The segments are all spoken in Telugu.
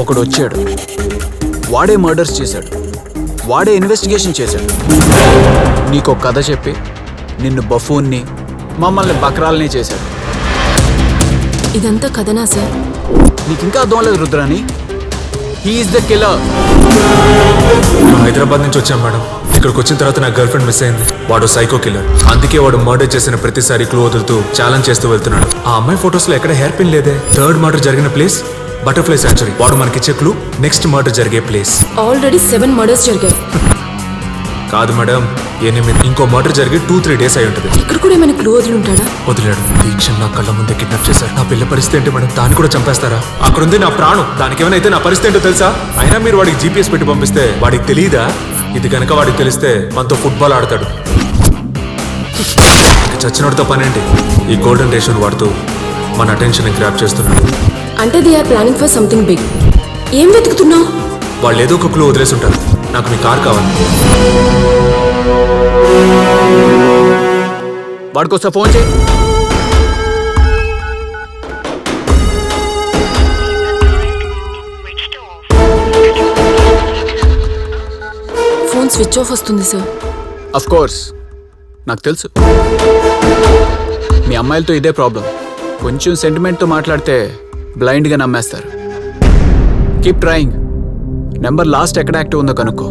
ఒకడు వచ్చాడు వాడే మర్డర్స్ చేశాడు. వాడే ఇన్వెస్టిగేషన్ చేశాడు. నీకు ఒక కథ చెప్పి నిన్ను బఫూన్ని మమ్మల్ని బక్రాల్ని చేశాడు. ఇదంతా కథనా సార్? నీకు ఇంకా అర్థం లేదు Rudrani he is the killer Hyderabad నుంచి వచ్చాం మేడం. ఇక్కడికి వచ్చిన తర్వాత నా గర్ల్ ఫ్రెండ్ మిస్ అయింది. వాడు సైకో కిల్లర్ అందుకే వాడు మర్డర్ చేసిన ప్రతిసారి క్లూ వదులుతూ ఛాలెంజ్ చేస్తూ వెళ్తున్నాడు. ఆ అమ్మాయి ఫొటోస్లో ఎక్కడ హెయిర్ పిన్ లేదే? థర్డ్ మర్డర్ జరిగిన ప్లేస్ బటర్ఫ్లై సాంచురీ వాడు మనకిచ్చే క్లూ నెక్స్ట్ మర్డర్ జరిగే ప్లేస్ ఆల్రెడీ సెవెన్ మర్డర్స్ జరిగాయి. కాదు మేడం ఎనిమిది ఇంకో మర్డర్ జరిగి టూ త్రీ డేస్ అయి ఉంటుంది. ఇక్కడ కూడా ఏమైనా క్లూ వదులుంటాడా వదిలేడు. దీక్ష నా కళ్ళ ముందే కిడ్నాప్ చేశారు. నా పిల్ల పరిస్థితి ఏంటి మేడం దాన్ని కూడా చంపేస్తారా? అక్కడ ఉంది నా ప్రాణం. దానికి ఏమైనా అయితే నా పరిస్థితి ఏంటో తెలుసా? అయినా మీరు వాడికి జీపీఎస్ పెట్టి పంపిస్తే వాడికి తెలియదా ఇది కనుక వాడికి తెలిస్తే మనతో ఫుట్బాల్ ఆడతాడు. చచ్చినోడితో పనేంటి? ఈ గోల్డెన్ రేషన్ వాడుతూ మన అటెన్షన్ గ్రాప్ చేస్తున్నాడు. అంటే they are planning for something big ఏం వెతుకుతున్నావు? వాళ్ళు ఏదో ఒక క్లూ వదిలేసి ఉంటారు. నాకు మీ కార్ కావాలి. వాడికి వస్తే ఫోన్ చేయి. ఫోన్ స్విచ్ ఆఫ్ వస్తుంది సార్ అఫ్ కోర్స్ నాకు తెలుసు. మీ అమ్మాయిలతో ఇదే ప్రాబ్లం కొంచెం సెంటిమెంట్తో మాట్లాడితే బ్లైండ్గా నమ్మేస్తారు. కీప్ ట్రయింగ్ నెంబర్ లాస్ట్ ఎక్కడ యాక్టివ్ ఉందో కనుక్కో.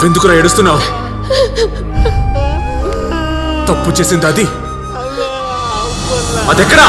నువ్వెందుకురా ఏడుస్తున్నావు? తప్పు చేసింది అది. అదెక్కడా?